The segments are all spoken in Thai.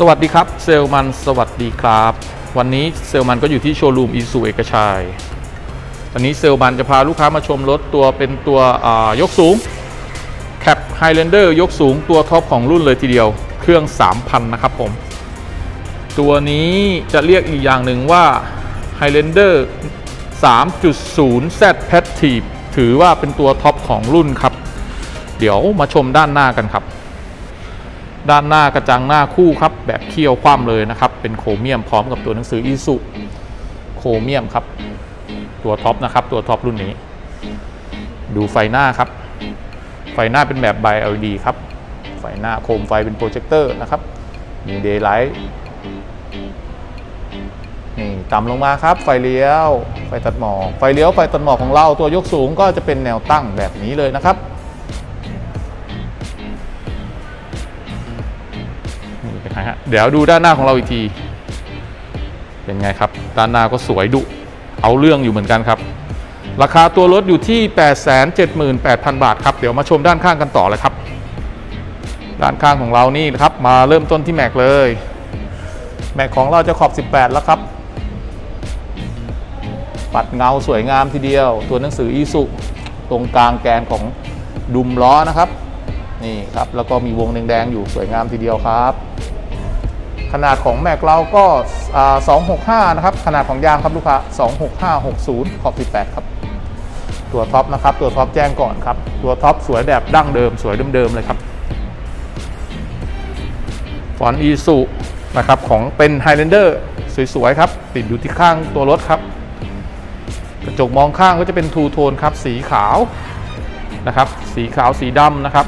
สวัสดีครับเซลมันสวัสดีครับ วันนี้เซลมันก็อยู่ที่โชว์รูมอีซูเอกชัยวันนี้เซลมันจะพาลูกค้ามาชมรถตัวเป็นตัวยกสูงแคปไฮแลนเดอร์ยกสูงตัวท็อปของรุ่นเลยทีเดียว เครื่อง 3,000 นะครับผม ตัวนี้จะเรียกอีกอย่างหนึ่งว่า Highlander 3.0 Z p a t t i v e ถือว่าเป็นตัวท็อปของรุ่นครับ เดี๋ยวมาชมด้านหน้ากันครับ ด้านหน้ากระจังหน้าคู่ครับ แบบเคี่ยวคว่ำเลยนะครับ เป็นโครเมียมพร้อมกับตัวหนังสืออีสุโครเมียมครับ ตัวท็อปนะครับ ตัวท็อปรุ่นนี้ ดูไฟหน้าครับ ไฟหน้าเป็นแบบไบ LED ครับ ไฟหน้าโคมไฟเป็นโปรเจคเตอร์นะครับ มีเดย์ไลท์นี่ต่ำลงมาครับ ไฟเลี้ยว ไฟตัดหมอก ไฟเลี้ยว ไฟตัดหมอกของเราตัวยกสูงก็จะเป็นแนวตั้งแบบนี้เลยนะครับ เป็นไงฮะเดี๋ยวดูด้านหน้าของเราอีกที เป็นไงครับ ด้านหน้าก็สวยดุ เอาเรื่องอยู่เหมือนกันครับ ราคาตัวรถอยู่ที่ 878,000 บาทครับเดี๋ยวมาชมด้านข้างกันต่อเลยครับ ด้านข้างของเรานี่นะครับ มาเริ่มต้นที่แม็กเลย แม็กของเราจะขอบ 18 แล้วครับ ปัดเงาสวยงามทีเดียว ตัวหนังสืออีสุตรงกลางแกนของดุมล้อนะครับนี่ครับ แล้วก็มีวงแดงๆอยู่สวยงามทีเดียวครับ ขนาดของแม็กเราก็ 265 นะครับ ขนาดของยางครับลูกค้า 26560 ขอบ 18 ครับ ตัวท็อปนะครับ ตัวท็อปแจ้งก่อนครับ ตัวท็อปสวยแบบดั้งเดิม สวยเดิมๆเลยครับ ฟอนต์อีสุนะครับของเป็น Highlander สวยๆครับ ติดอยู่ที่ข้างตัวรถครับ กระจกมองข้างก็จะเป็นทูโทนครับ สีขาวนะครับ สีขาวสีดำนะครับ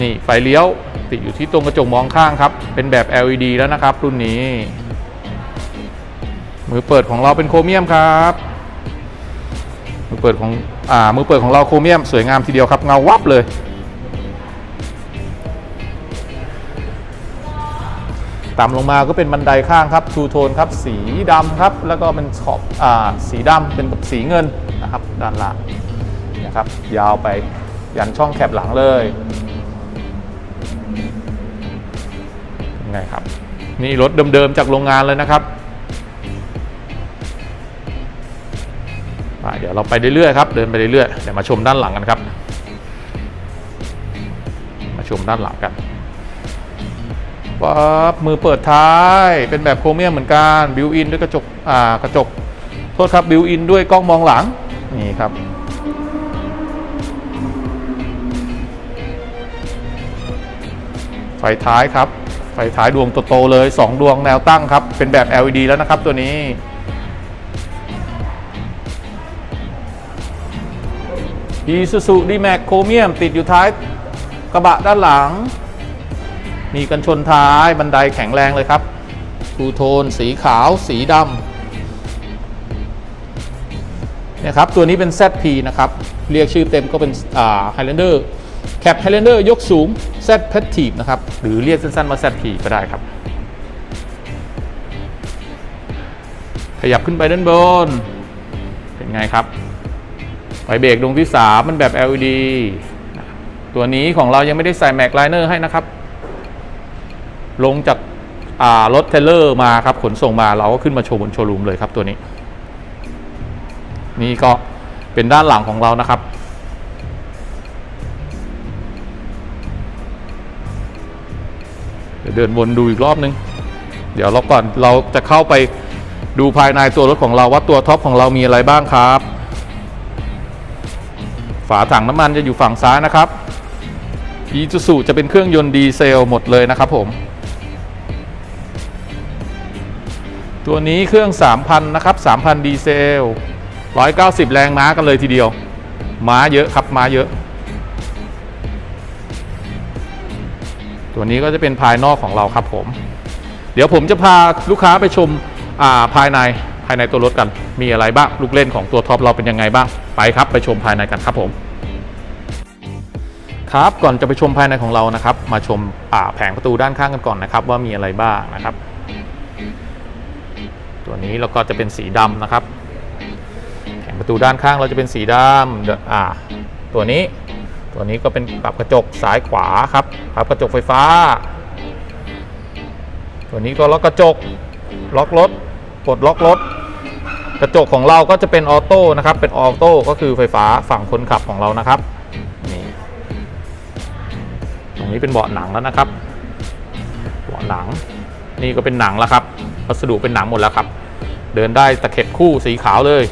นี่ไฟเลี้ยว ติดอยู่ที่ตรงกระจกมองข้างครับ เป็นแบบ LED แล้วนะครับ รุ่นนี้ มือเปิดของเราเป็นโครเมียมครับ มือเปิดของอ่ามือเปิดของเราโครเมียมสวยงามทีเดียวครับเงาวับเลย ต่ำลงมาก็เป็นบันไดข้างครับทูโทนครับ สีดำครับ แล้วก็เป็นขอบอ่าสีดำเป็นสีเงินนะครับ ด้านล่างนะครับ ยาวไปยันช่องแคบหลังเลย ไงครับ นี่รถเดิมๆจากโรงงานเลยนะครับเดี๋ยวเราไปเรื่อยๆครับเดินไปเรื่อยๆเดี๋ยวมาชมด้านหลังกันครับ มาชมด้านหลังกันปั๊บมือเปิดท้ายเป็นแบบโครเมียมเหมือนกันบิวอินด้วยกระจกอ่ากระจกโทษครับบิวอินด้วยกล้องมองหลังนี่ครับไฟท้ายครับ ไฟท้ายดวงโตๆเลย 2 ดวงแนวตั้งครับ เป็นแบบ LED แล้วนะครับตัวนี้ Isuzu D-Max โครเมียมติดอยู่ท้ายกระบะด้านหลัง มีกันชนท้ายบันไดแข็งแรงเลยครับทูโทน สีขาว สีดำนี่ยครับ ตัวนี้เป็น ZP นะครับ เรียกชื่อเต็มก็เป็น อ่า Highlander Cap Highlander ยกสูง Z p a t t i v e นะครับ หรือเรียกสั้นๆว่า ZP ก็ได้ครับ ขยับขึ้นไปด้านบน เป็นไงครับ ไฟเบรกดวงที่ 3 มันแบบ LED ตัวนี้ของเรายังไม่ได้ใส่แม็กไลเนอร์ให้นะครับ ลงจากรถเทเลอร์มาครับ ขนส่งมาเราก็ขึ้นมาโชว์บนโชว์รูมเลยครับตัวนี้ นี่ก็เป็นด้านหลังของเรานะครับ ดี๋ยวเดินวนดูอีกรอบนึง เดี๋ยวเราก่อนเราจะเข้าไปดูภายในตัวรถของเราว่าตัวท็อปของเรามีอะไรบ้างครับ ฝาถังน้ำมันจะอยู่ฝั่งซ้ายนะครับอีจูสุจะเป็นเครื่องยนต์ดีเซลหมดเลยนะครับผม ตัวนี้เครื่อง 3,000 นะครับ 3,000 ดีเซล 190 แรงม้ากันเลยทีเดียว ม้าเยอะครับ ม้าเยอะ ตัวนี้ก็จะเป็นภายนอกของเราครับผม เดี๋ยวผมจะพาลูกค้าไปชมาภายในภายในตัวรถกัน มีอะไรบ้างลูกเล่นของตัวท็อปเราเป็นยังไงบ้างไปครับไปชมภายในกันครับผม ครับก่อนจะไปชมภายในของเรานะครับ มาชมาแผงประตูด้านข้างกันก่อนนะครับ ว่ามีอะไรบ้างนะครับ ตัวนี้เราก็จะเป็นสีดำนะครับ แผงประตูด้านข้างเราจะเป็นสีดำตัวนี้ ตัวนี้ก็เป็นปรับกระจกซ้ายขวาครับปรับกระจกไฟฟ้า ตัวนี้ก็ล็อกกระจกล็อกรถกดล็อกรถกระจกของเราก็จะเป็นออโต้นะครับเป็นออโต้ก็คือไฟฟ้าฝั่งคนขับของเรานะครับนี่ตรงนี้เป็นเบาะหนังแล้วนะครับเบาะหนัง นี่ก็เป็นหนังแล้วครับวัสดุเป็นหนังหมดแล้วครับ เดินได้ตะเข็บคู่สีขาวเลย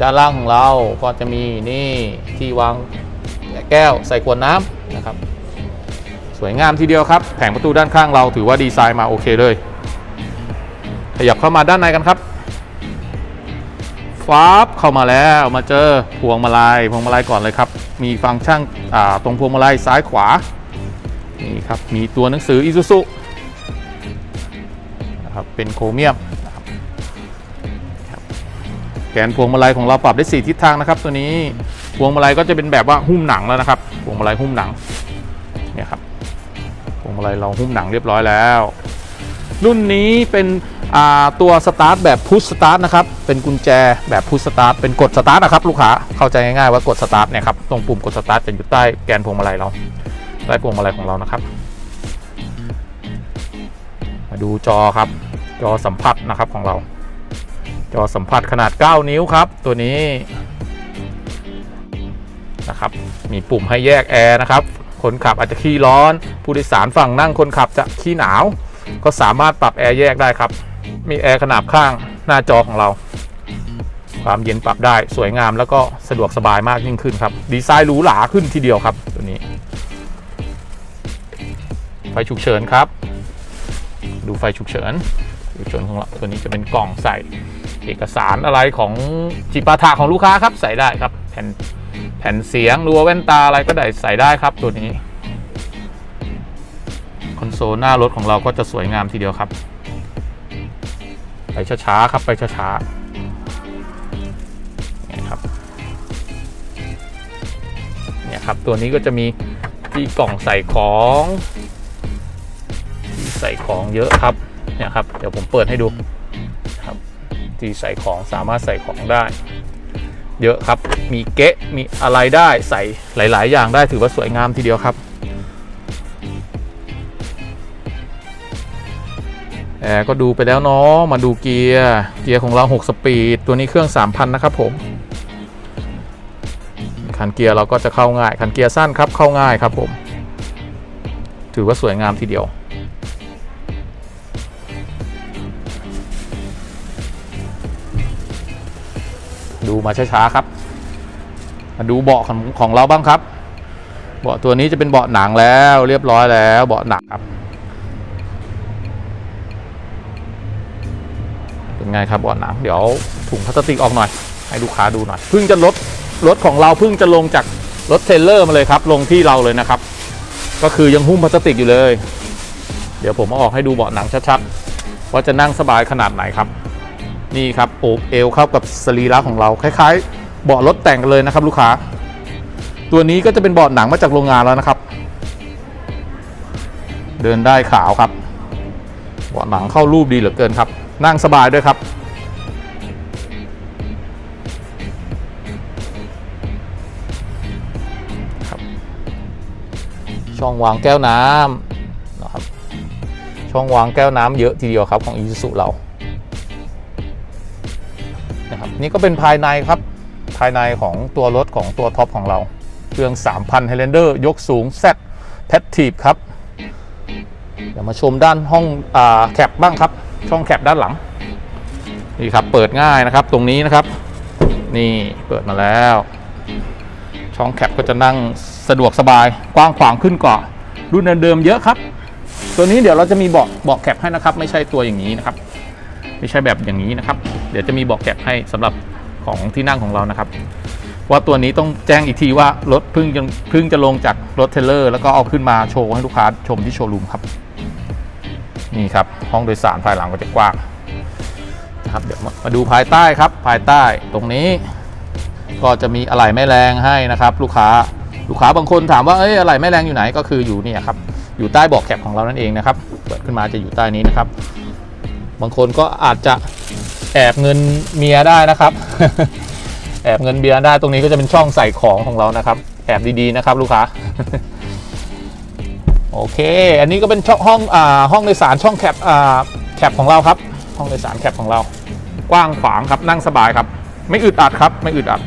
ด้านล่างของเราก็จะมีนี่ที่วางแก้วใส่ขวดน้ำนะครับ สวยงามทีเดียวครับ แผงประตูด้านข้างเราถือว่าดีไซน์มาโอเคเลย ขยับเข้ามาด้านในกันครับฟ้าบเข้ามาแล้วมาเจอพวงมาลัยพวงมาลัยก่อนเลยครับ มีฟังก์ชันอ่าตรงพวงมาลัยซ้ายขวานี่ครับมีตัวหนังสือ Isuzu นะครับเป็นโครเมียม แกนพวงมาลัยของเราปรับได้ 4 ทิศทางนะครับ ตัวนี้พวงมาลัยก็จะเป็นแบบว่าหุ้มหนังแล้วนะครับพวงมาลัยหุ้มหนังเนี่ยครับพวงมาลัยเราหุ้มหนังเรียบร้อยแล้ว รุ่นนี้เป็นตัวสตาร์ทแบบพุชสตาร์ทนะครับเป็นกุญแจแบบพุชสตาร์ทเป็นกดสตาร์ทนะครับลูกค้าเข้าใจง่ายๆว่ากดสตาร์ทเนี่ยครับตรงปุ่มกดสตาร์ทจะอยู่ใต้แกนพวงมาลัยเราใต้พวงมาลัยของเรานะครับ มาดูจอครับจอสัมผัสนะครับของเรา จอสัมผัสขนาด 9 นิ้วครับ ตัวนี้นะครับ มีปุ่มให้แยกแอร์นะครับ คนขับอาจจะขี้ร้อน ผู้โดยสารฝั่งนั่งคนขับจะขี้หนาว ก็สามารถปรับแอร์แยกได้ครับ มีแอร์ขนาบข้างหน้าจอของเรา ความเย็นปรับได้สวยงามแล้วก็สะดวกสบายมากยิ่งขึ้นครับ ดีไซน์หรูหราขึ้นทีเดียวครับ ตัวนี้ ไฟฉุกเฉินครับ ดูไฟฉุกเฉิน ฉุกเฉินของเราตัวนี้จะเป็นกล่องใส่เอกสารอะไรของจิปาถะของลูกค้าครับใส่ได้ครับ แผ่นแผ่นเสียงรัวแว่นตาอะไรก็ได้ใส่ได้ครับตัวนี้ คอนโซลหน้ารถของเราก็จะสวยงามทีเดียวครับ ไปช้าๆครับไปช้าๆนี่ครับเนี่ยครับตัวนี้ก็จะมีที่กล่องใส่ของ ที่ใส่ของเยอะครับ เนี่ยครับเดี๋ยวผมเปิดให้ดูครับที่ใส่ของสามารถใส่ของได้ เยอะครับมีเกะมีอะไรได้ใส่หลาย ๆ อย่างได้ถือว่าสวยงามทีเดียวครับแอร์ก็ดูไปแล้วเนาะมาดูเกียร์ เกียร์ของเรา 6 สปีด ตัวนี้เครื่อง 3,000 นะครับผม คันเกียร์เราก็จะเข้าง่าย คันเกียร์สั้นครับเข้าง่ายครับผม ถือว่าสวยงามทีเดียว ดูมาช้าๆครับ มาดูเบาะของของเราบ้างครับ เบาะตัวนี้จะเป็นเบาะหนังแล้วเรียบร้อยแล้ว เบาะหนังครับ เป็นไงครับเบาะหนัง เดี๋ยวถุงพลาสติกออกหน่อย ให้ลูกค้าดูหน่อยเพิ่งจะรถรถของเราเพิ่งจะลงจากรถเทรลเลอร์มาเลยครับ ลงที่เราเลยนะครับ ก็คือยังหุ้มพลาสติกอยู่เลย เดี๋ยวผมเอาออกให้ดูเบาะหนังชัดๆว่าจะนั่งสบายขนาดไหนครับ นี่ครับโอบเอวเข้ากับสรีระของเราคล้ายๆ เบาะรถแต่งเลยนะครับลูกค้า ตัวนี้ก็จะเป็นเบาะหนังมาจากโรงงานแล้วนะครับ เดินได้ขาวครับเบาะหนังเข้ารูปดีเหลือเกินครับ นั่งสบายด้วยครับช่องวางแก้วน้ำนะครับช่องวางแก้วน้ำเยอะทีเดียวครับของ i s u z u เรา นะครับนี่ก็เป็นภายในครับภายในของตัวรถของตัวท็อปของเรา เครื่อง 3,000 Highlander ยกสูง Z p a t i v e ครับ เดี๋ยวมาชมด้านห้องอแคปบ้างครับ ช่องแคปด้านหลัง นี่ครับ เปิดง่ายนะครับตรงนี้นะครับ นี่เปิดมาแล้ว ช่องแคปก็จะนั่งสะดวกสบายกว้างขวางขึ้นกว่ารุ่นเดิมๆเยอะครับ ตัวนี้เดี๋ยวเราจะมีเบาะเบาะแคปให้นะครับ ไม่ใช่ตัวอย่างนี้นะครับ ไม่ใช่แบบอย่างนี้นะครับ เดี๋ยวจะมีบอกแกะให้สำหรับของที่นั่งของเรานะครับ ว่าตัวนี้ต้องแจ้งอีกทีว่ารถเพิ่งจะเพิ่งจะลงจากรถเทรลเลอร์ แล้วก็เอาขึ้นมาโชว์ให้ลูกค้าชมที่โชว์รูมครับนี่ครับห้องโดยสารภายหลังก็จะกว้างนะครับเดี๋ยวมาดูภายใต้ครับ ภายใต้ตรงนี้ ก็จะมีอะไหล่แม่แรงให้นะครับ ลูกค้าลูกค้าบางคนถามว่าเอ้ยอะไหล่แม่แรงอยู่ไหนก็คืออยู่เนี่ยครับอยู่ใต้เบอกแคปของเรานั่นเองนะครับเปิดขึ้นมาจะอยู่ใต้นี้นะครับ บางคนก็อาจจะ แอบเงินเมียได้นะครับ แอบเงินเบียร์ได้ตรงนี้ก็จะเป็นช่องใส่ของของเรานะครับ แอบดีๆนะครับ ลูกค้าโอเค อันนี้ก็เป็นช่องห้องอ่าห้องโดยสารช่องแคปอ่าแคปของเราครับ ห้องโดยสารแคปของเรา กว้างขวางครับนั่งสบายครับ ไม่อึดอัดครับ ไม่อึดอัด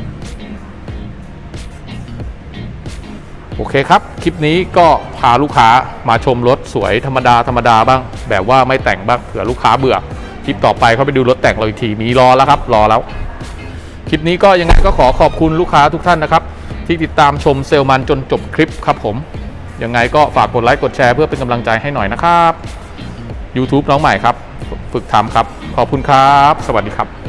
โอเคครับ คลิปนี้ก็พาลูกค้ามาชมรถสวยธรรมดาธรรมดาบ้าง แบบว่าไม่แต่งบ้างเผื่อลูกค้าเบื่อ คลิปต่อไปเขาไปดูรถแต่งเราอีกทีมีรอแล้วครับ รอแล้ว คลิปนี้ก็ยังไงก็ขอขอบคุณลูกค้าทุกท่านนะครับ ที่ติดตามชมเซลมันจนจบคลิปครับผม ยังไงก็ฝากกดไลค์กดแชร์เพื่อเป็นกำลังใจให้หน่อยนะครับ YouTube น้องใหม่ครับ ฝึกทำครับ ขอบคุณครับ สวัสดีครับ